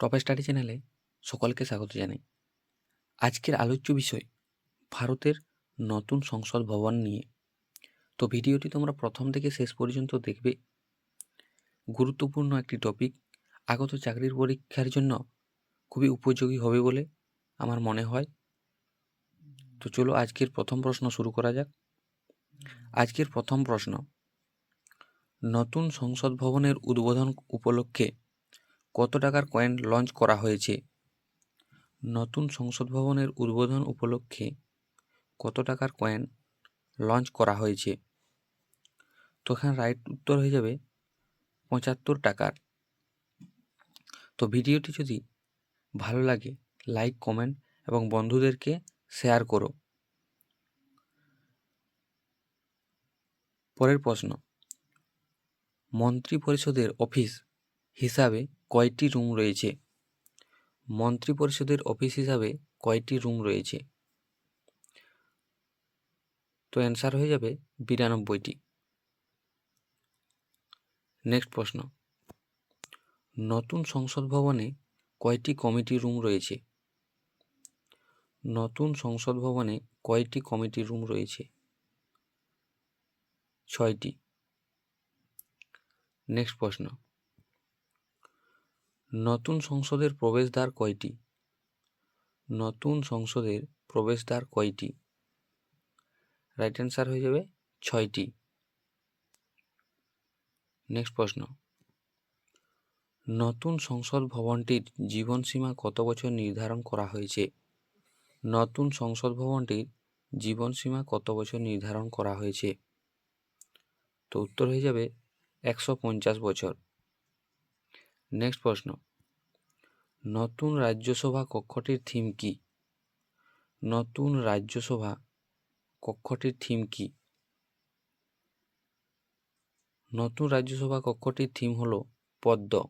Top study চ্যানেলে সকলকে স্বাগত জানাই। আজকের আলোচ্য বিষয়, ভারতের নতুন সংসদ ভবন নিয়ে। তো ভিডিওটি তোমরা প্রথম থেকে শেষ পর্যন্ত দেখবে। গুরুত্বপূর্ণ একটি টপিক আগত চাকরির পরীক্ষার জন্য খুবই উপযোগী হবে বলে আমার মনে হয়। তো চলো আজকের প্রথম প্রশ্ন শুরু করা যাক। আজকের প্রথম প্রশ্ন, নতুন সংসদ ভবনের উদ্বোধন উপলক্ষে কত টাকার কয়েন লঞ্চ করা হয়েছে? নতুন সংসদ ভবনের উদ্বোধন উপলক্ষে কত টাকার কয়েন লঞ্চ করা হয়েছে? তো এখানে রাইট উত্তর হয়ে যাবে পঁচাত্তর টাকার। তো ভিডিওটি যদি ভালো লাগে লাইক কমেন্ট এবং বন্ধুদেরকে শেয়ার করো। পরের প্রশ্ন, মন্ত্রী পরিষদের অফিস হিসাবে কয়টি রুম রয়েছে? মন্ত্রিপরিষদের অফিস হিসাবে কয়টি রুম রয়েছে? তো অ্যান্সার হয়ে যাবে বিরানব্বইটি। নেক্সট প্রশ্ন। নতুন সংসদ ভবনে কয়টি কমিটি রুম রয়েছে? নতুন সংসদ ভবনে কয়টি কমিটি রুম রয়েছে? ছয়টি। নেক্সট প্রশ্ন। নতুন সংসদের প্রবেশদ্বার কয়টি? নতুন সংসদের প্রবেশদ্বার কয়টি? রাইট অ্যান্সার হয়ে যাবে ছয়টি। নেক্সট প্রশ্ন। নতুন সংসদ ভবনটির জীবনসীমা কত বছর নির্ধারণ করা হয়েছে? নতুন সংসদ ভবনটির জীবনসীমা কত বছর নির্ধারণ করা হয়েছে? তো উত্তর হয়ে যাবে একশো পঞ্চাশ বছর। নেক্সট প্রশ্ন। নতুন রাজ্যসভা কক্ষটির থিম কি? নতুন রাজ্যসভা কক্ষটির থিম কি? নতুন রাজ্যসভা কক্ষটির থিম হলো পদ্ম।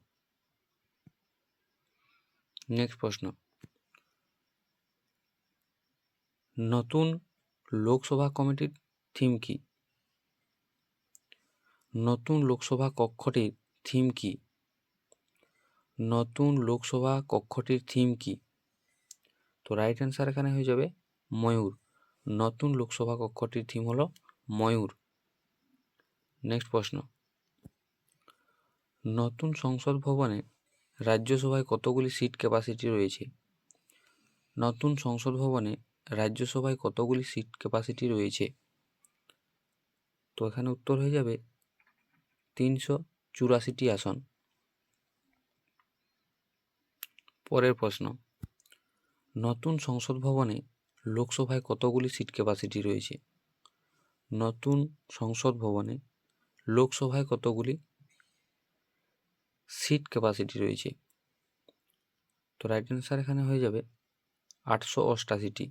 নেক্সট প্রশ্ন। নতুন লোকসভা কমিটির থিম কি? নতুন লোকসভা কক্ষটির থিম কি? নতুন লোকসভা কক্ষটির থিম কি? তো রাইট অ্যান্সার এখানে হয়ে যাবে ময়ূর। নতুন লোকসভা কক্ষটির থিম হলো ময়ূর। নেক্সট প্রশ্ন। নতুন সংসদ ভবনে রাজ্যসভায় কতগুলি সিট ক্যাপাসিটি রয়েছে? নতুন সংসদ ভবনে রাজ্যসভায় কতগুলি সিট ক্যাপাসিটি রয়েছে? তো এখানে উত্তর হয়ে যাবে তিনশো চুরাশিটি আসন। পরের প্রশ্ন। নতুন সংসদ ভবনে লোকসভায় কতগুলি সিট ক্যাপাসিটি রয়েছে? নতুন সংসদ ভবনে লোকসভায় কতগুলি সিট ক্যাপাসিটি রয়েছে? তো রাইট অ্যান্সার এখানে হয়ে যাবে আটশো অষ্টাশিটি।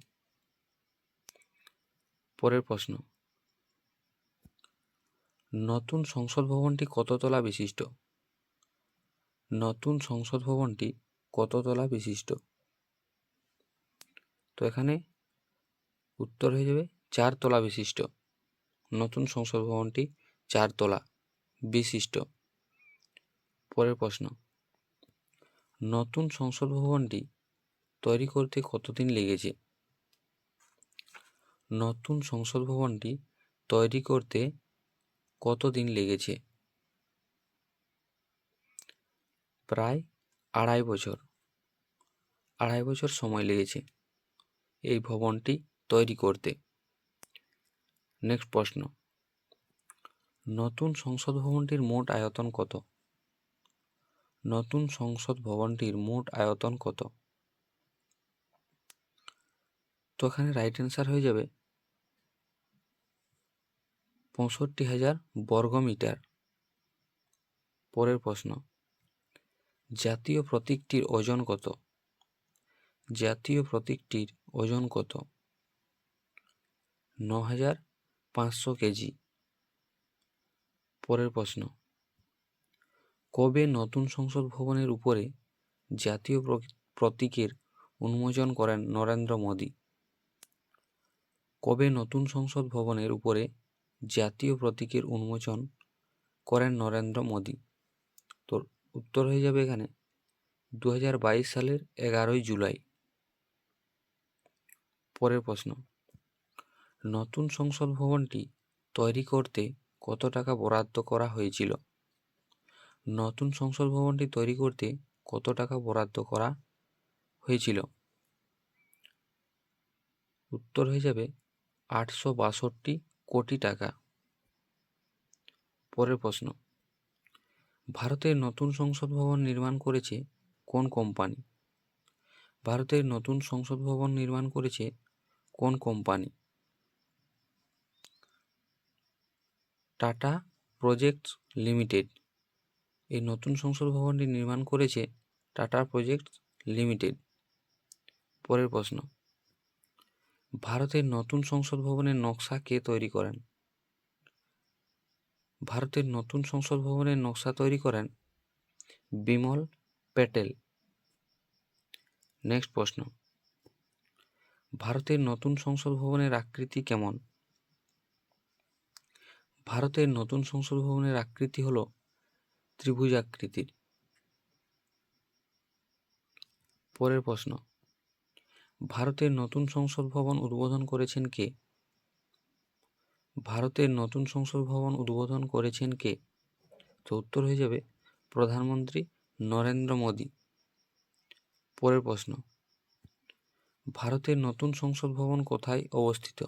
পরের প্রশ্ন। নতুন সংসদ ভবনটি কততলা বিশিষ্ট? নতুন সংসদ ভবনটি কততলা বিশিষ্ট? তো এখানে উত্তর হয়ে যাবে চারতলা বিশিষ্ট। নতুন সংসদ ভবনটি চারতলা বিশিষ্ট। পরের প্রশ্ন। নতুন সংসদ ভবনটি তৈরি করতে কতদিন লেগেছে? নতুন সংসদ ভবনটি তৈরি করতে কতদিন লেগেছে? প্রায় আড়াই বছর আড়াই বছর সময় লেগেছে এই ভবনটি তৈরি করতে। নেক্সট প্রশ্ন, নতুন সংসদ ভবনটির মোট আয়তন কত? নতুন সংসদ ভবনটির মোট আয়তন কত? তো এখানে রাইট অ্যান্সার হয়ে যাবে পঁয়ষট্টি হাজার বর্গমিটার। পরের প্রশ্ন জাতীয় প্রতীকটির ওজন কত? জাতীয় প্রতীকটির ওজন কত? ন হাজার পাঁচশো কেজি। পরের প্রশ্ন। কবে নতুন সংসদ ভবনের উপরে জাতীয় প্রতীকের উন্মোচন করেন নরেন্দ্র মোদী? কবে নতুন সংসদ ভবনের উপরে জাতীয় প্রতীকের উন্মোচন করেন নরেন্দ্র মোদী? তো উত্তর হয়ে যাবে এখানে। দু হাজার বাইশ সালের এগারোই জুলাই। পরের প্রশ্ন। নতুন সংসদ ভবনটি তৈরি করতে কত টাকা বরাদ্দ করা হয়েছিল? নতুন সংসদ ভবনটি তৈরি করতে কত টাকা বরাদ্দ করা হয়েছিল? উত্তর হয়ে যাবে আটশো বাষট্টি কোটি টাকা। পরের প্রশ্ন। ভারতের নতুন সংসদ ভবন নির্মাণ করেছে কোন কোম্পানি? ভারতের নতুন সংসদ ভবন নির্মাণ করেছে কোন কোম্পানি? Tata projects limited. এই নতুন সংসদ ভবনটি নির্মাণ করেছে টাটা প্রজেক্টস লিমিটেড। পরের প্রশ্ন। ভারতের নতুন সংসদ ভবনের নকশা কে তৈরি করেন? ভারতের নতুন সংসদ ভবনের নকশা তৈরি করেন বিমল প্যাটেল। নেক্সট প্রশ্ন। ভারতের নতুন সংসদ ভবনের আকৃতি কেমন? ভারতের নতুন সংসদ ভবনের আকৃতি হল ত্রিভুজ আকৃতির। পরের প্রশ্ন। ভারতের নতুন সংসদ ভবন উদ্বোধন করেছেন কে? ভারতের নতুন সংসদ ভবন উদ্বোধন করেছেন কে? তো উত্তর হয়ে যাবে প্রধানমন্ত্রী নরেন্দ্র মোদী। পরের প্রশ্ন। ভারতের নতুন সংসদ ভবন কোথায় অবস্থিত?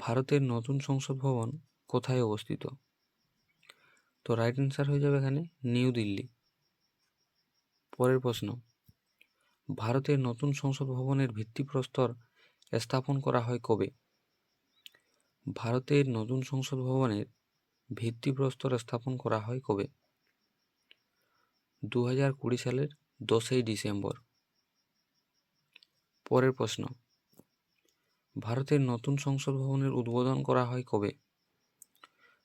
ভারতের নতুন সংসদ ভবন কোথায় অবস্থিত? তো রাইট অ্যান্সার হয়ে যাবে এখানে নিউ দিল্লি। পরের প্রশ্ন। ভারতের নতুন সংসদ ভবনের ভিত্তিপ্রস্তর স্থাপন করা হয় কবে? ভারতের নতুন সংসদ ভবনের ভিত্তিপ্রস্তর স্থাপন করা হয় কবে? দু হাজার কুড়ি সালের দশই ডিসেম্বর। পরের প্রশ্ন, ভারতের নতুন সংসদ ভবনের উদ্বোধন করা হয় কবে?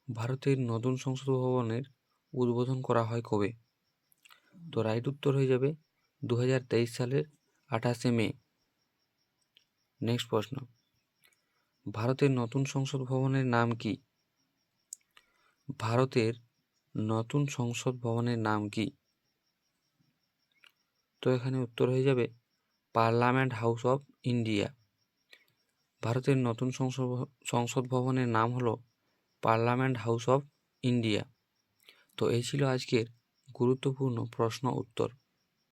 ভারতের নতুন সংসদ ভবনের উদ্বোধন করা হয় কবে? তো রাইট উত্তর হয়ে যাবে দু হাজার তেইশ সালের আঠাশে মে। নেক্সট প্রশ্ন ভারতের নতুন সংসদ ভবনের নাম কি? ভারতের নতুন সংসদ ভবনের নাম কি? তো এখানে উত্তর হয়ে যাবে, পার্লামেন্ট হাউস অফ ইন্ডিয়া। ভারতের নতুন সংসদ সংসদ ভবনের নাম হলো পার্লামেন্ট হাউস অফ ইন্ডিয়া। তো এই ছিল আজকের গুরুত্বপূর্ণ প্রশ্ন উত্তর।